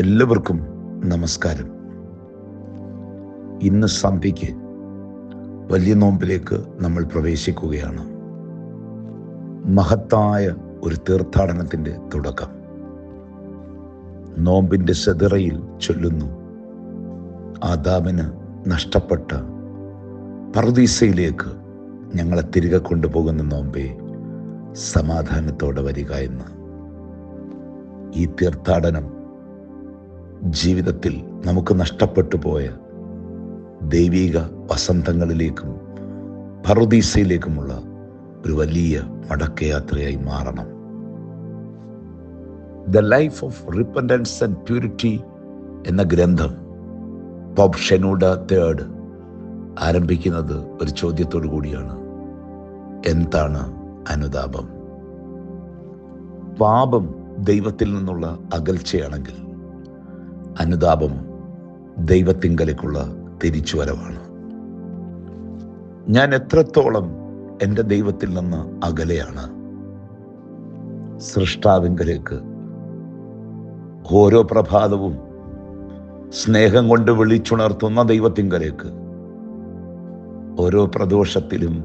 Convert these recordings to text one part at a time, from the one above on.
എല്ലാവർക്കും നമസ്കാരം. ഇന്ന് സന്ധ്യയ്ക്ക് വലിയ നോമ്പിലേക്ക് നമ്മൾ പ്രവേശിക്കുകയാണ്. മഹത്തായ ഒരു തീർത്ഥാടനത്തിന്റെ തുടക്കം. നോമ്പിന്റെ സെതിറയിൽ ചൊല്ലുന്നു ആദാമിന് നഷ്ടപ്പെട്ട പർദീസയിലേക്ക് ഞങ്ങളെ തിരികെ കൊണ്ടുപോകുന്ന നോമ്പേ സമാധാനത്തോടെ വരിക എന്ന്. ഈ തീർത്ഥാടനം ജീവിതത്തിൽ നമുക്ക് നഷ്ടപ്പെട്ടു പോയ ദൈവിക വസന്തങ്ങളിലേക്കും പറുദീസയിലേക്കുമുള്ള ഒരു വലിയ മടക്കയാത്രയായി മാറണം. The life of repentance and purity എന്ന ഗ്രന്ഥം പോപ്പ് ഷെനൂഡ തേർഡ് ആരംഭിക്കുന്നത് ഒരു ചോദ്യത്തോടു കൂടിയാണ്. എന്താണ് അനുതാപം? പാപം ദൈവത്തിൽ നിന്നുള്ള അകൽച്ചയാണെങ്കിൽ അനുതാപം ദൈവത്തിങ്കലേക്കുള്ള തിരിച്ചുവരവാണ്. ഞാൻ എത്രത്തോളം എന്റെ ദൈവത്തിൽ നിന്ന് അകലെയാണ് സൃഷ്ടാവിങ്കലേക്ക് ഓരോ പ്രഭാതവും സ്നേഹം കൊണ്ട് വിളിച്ചുണർത്തുന്ന ദൈവത്തിങ്കലേക്ക് ഓരോ പ്രദോഷത്തിലും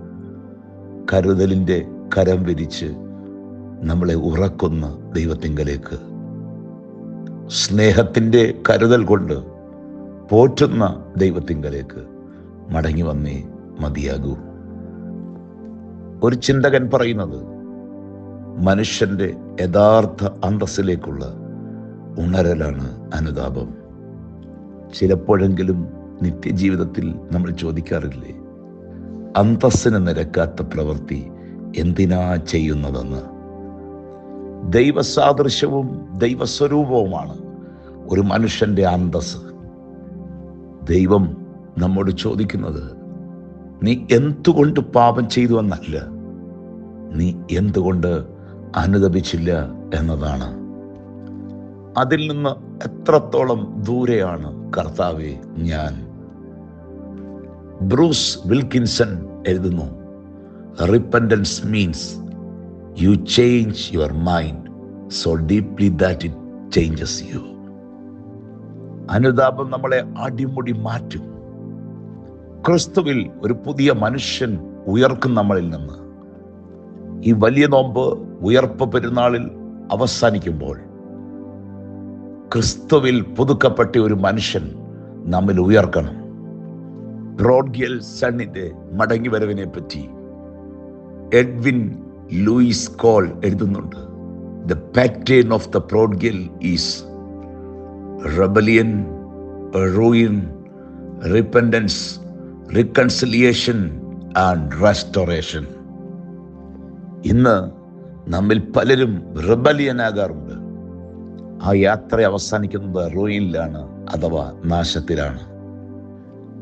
കരുതലിന്റെ കരം വിരിച്ച് നമ്മളെ ഉറക്കുന്ന ദൈവത്തിങ്കലേക്ക് സ്നേഹത്തിന്റെ കരുതൽ കൊണ്ട് പോറ്റുന്ന ദൈവത്തിങ്കലേക്ക് മടങ്ങി വന്നേ മതിയാകൂ. ഒരു ചിന്തകൻ പറയുന്നത് മനുഷ്യന്റെ യഥാർത്ഥ അന്തസ്സിലേക്കുള്ള ഉണരലാണ് അനുതാപം. ചിലപ്പോഴെങ്കിലും നിത്യജീവിതത്തിൽ നമ്മൾ ചോദിക്കാറില്ലേ അന്തസ്സിന് നിരക്കാത്ത പ്രവൃത്തി എന്തിനാ ചെയ്യുന്നതെന്ന്? ദൈവസാദൃശ്യവും ദൈവസ്വരൂപവുമാണ് ഒരു മനുഷ്യന്റെ അന്തസ് ദൈവം നമ്മോട് ചോദിക്കുന്നത് നീ എന്തുകൊണ്ട് പാപം ചെയ്തു എന്നല്ല? നീ എന്തുകൊണ്ട് അനുദപിച്ചില്ല എന്നതാണ്? അതിൽ നിന്ന് എത്രത്തോളം ദൂരെയാണ് കർത്താവെ ഞാൻ? ബ്രൂസ് വിൽക്കിൻസൺ എഴുതുന്നു repentance means you change your mind so deeply that it changes you അനുതാപം നമ്മളെ അടിമുടി മാറ്റും. ക്രിസ്തുവിൽ ഒരു പുതിയ മനുഷ്യൻ ഉയർക്കും നമ്മളിൽ നിന്ന്. ഈ വലിയ നോമ്പ് ഉയർപ്പ് പെരുന്നാളിൽ അവസാനിക്കുമ്പോൾ ക്രിസ്തുവിൽ പുതുക്കപ്പെട്ട ഒരു മനുഷ്യൻ നമ്മിൽ ഉയർക്കണം. ബ്രോഡ്ഗിയൽ സണ്ണിന്റെ മടങ്ങി വരവിനെ പറ്റി എഡ്വിൻ ലൂയിസ് കോൾ എഴുതുന്നുണ്ട്. The pattern of the prodigal is rebellion ruin repentance reconciliation and restoration ഇന്ന് നമ്മിൽ പലരും റിബലിയനാകാറുണ്ട് ആ യാത്ര അവസാനിക്കുന്നത് റോയിലാണ് അഥവാ നാശത്തിലാണ്.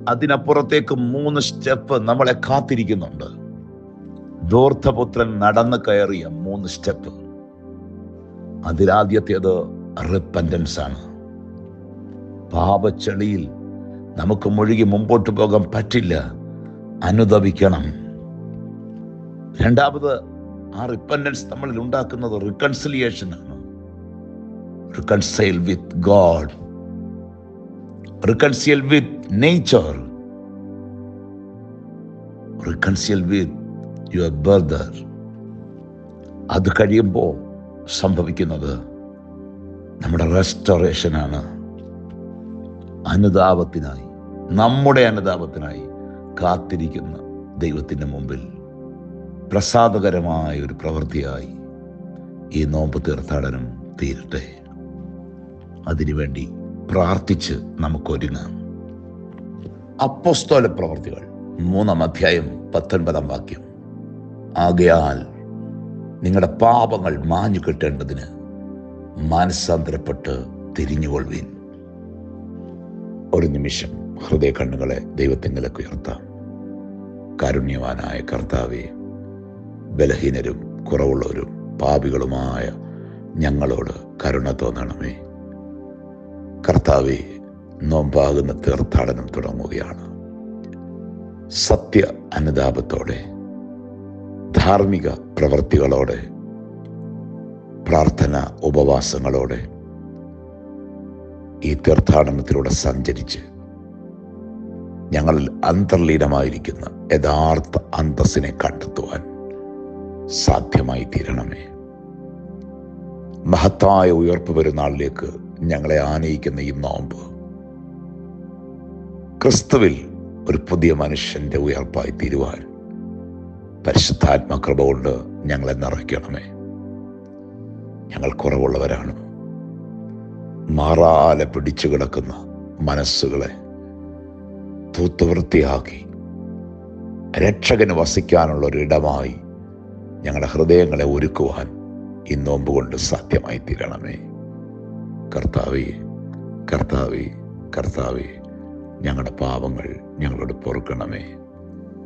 അതിനപ്പുറത്തേക്ക് മൂന്ന് സ്റ്റെപ്പ് നമ്മളെ കാത്തിരിക്കുന്നുണ്ട്. ദൂർത്തപുത്രൻ നടന്നു കയറിയ മൂന്ന് സ്റ്റെപ്പ്. അതിലാദ്യത്തേത് റിപ്പൻഡൻസ് ആണ്. പാപച്ചെളിയിൽ നമുക്ക് മുഴുകി മുമ്പോട്ട് പോകാൻ പറ്റില്ല. അനുദപിക്കണം. രണ്ടാമത് ആ റിപ്പൻഡൻസ് നമ്മളിൽ ഉണ്ടാക്കുന്നത് റിക്കൺസിലിയേഷൻ ആണ്. Reconcile with God reconcile with nature reconcile with your brother അത് കഴിയുമ്പോൾ സംഭവിക്കുന്നത് നമ്മുടെ റെസ്റ്റോറേഷനാണ് അനുതാപത്തിനായി നമ്മുടെ അനുതാപത്തിനായി കാത്തിരിക്കുന്ന ദൈവത്തിന്റെ മുമ്പിൽ പ്രസാദകരമായ ഒരു പ്രവൃത്തിയായി ഈ നോമ്പ് തീർത്ഥാടനം തീരട്ടെ. അതിനുവേണ്ടി പ്രാർത്ഥിച്ച് നമുക്കൊരുങ്ങാം. അപ്പോസ്തോല പ്രവർത്തികൾ മൂന്നാം അധ്യായം പത്തൊൻപതാം വാക്യം. ആകയാൽ നിങ്ങളുടെ പാപങ്ങൾ മാഞ്ഞു കിട്ടേണ്ടതിന് മാനസാന്തരപ്പെട്ട് തിരിഞ്ഞുകൊള്ളുവീൻ. ഒരു നിമിഷം ഹൃദയ കണ്ണുകളെ ദൈവത്തിങ്കലേക്ക് ഉയർത്താം. കാരുണ്യവാനായ കർത്താവെ ബലഹീനരും കുറവുള്ളവരും പാപികളുമായ ഞങ്ങളോട് കരുണ തോന്നണമേ. കർത്താവെ നോമ്പാകുന്ന തീർത്ഥാടനം തുടങ്ങുകയാണ്. സത്യ അനുതാപത്തോടെ ധാർമ്മിക പ്രവൃത്തികളോടെ പ്രാർത്ഥന ഉപവാസങ്ങളോടെ ഈ തീർത്ഥാടനത്തിലൂടെ സഞ്ചരിച്ച് ഞങ്ങളിൽ അന്തർലീനമായിരിക്കുന്ന യഥാർത്ഥ അന്തസ്സിനെ കണ്ടെത്തുവാൻ സാധ്യമായി തീരണമേ മഹത്തായ ഉയർപ്പ് പെരുന്നാളിലേക്ക് ഞങ്ങളെ ആനയിക്കുന്ന ഈ നോമ്പ് ക്രിസ്തുവിൽ ഒരു പുതിയ മനുഷ്യന്റെ ഉയർപ്പായി തീരുവാൻ പരിശുദ്ധാത്മകൃപ കൊണ്ട് ഞങ്ങളെ നിറയ്ക്കണമേ. ഞങ്ങൾ കുറവുള്ളവരാണ്. മാറാലെ പിടിച്ചു കിടക്കുന്ന മനസ്സുകളെ തൂത്തുവൃത്തിയാക്കി രക്ഷകന് വസിക്കാനുള്ള ഒരിടമായി ഞങ്ങളുടെ ഹൃദയങ്ങളെ ഒരുക്കുവാൻ ഈ നോമ്പ് കൊണ്ട് സാധ്യമായി തീരണമേ. കർത്താവേ കർത്താവേ കർത്താവേ ഞങ്ങളുടെ പാപങ്ങൾ ഞങ്ങളോട് പൊറുക്കണമേ.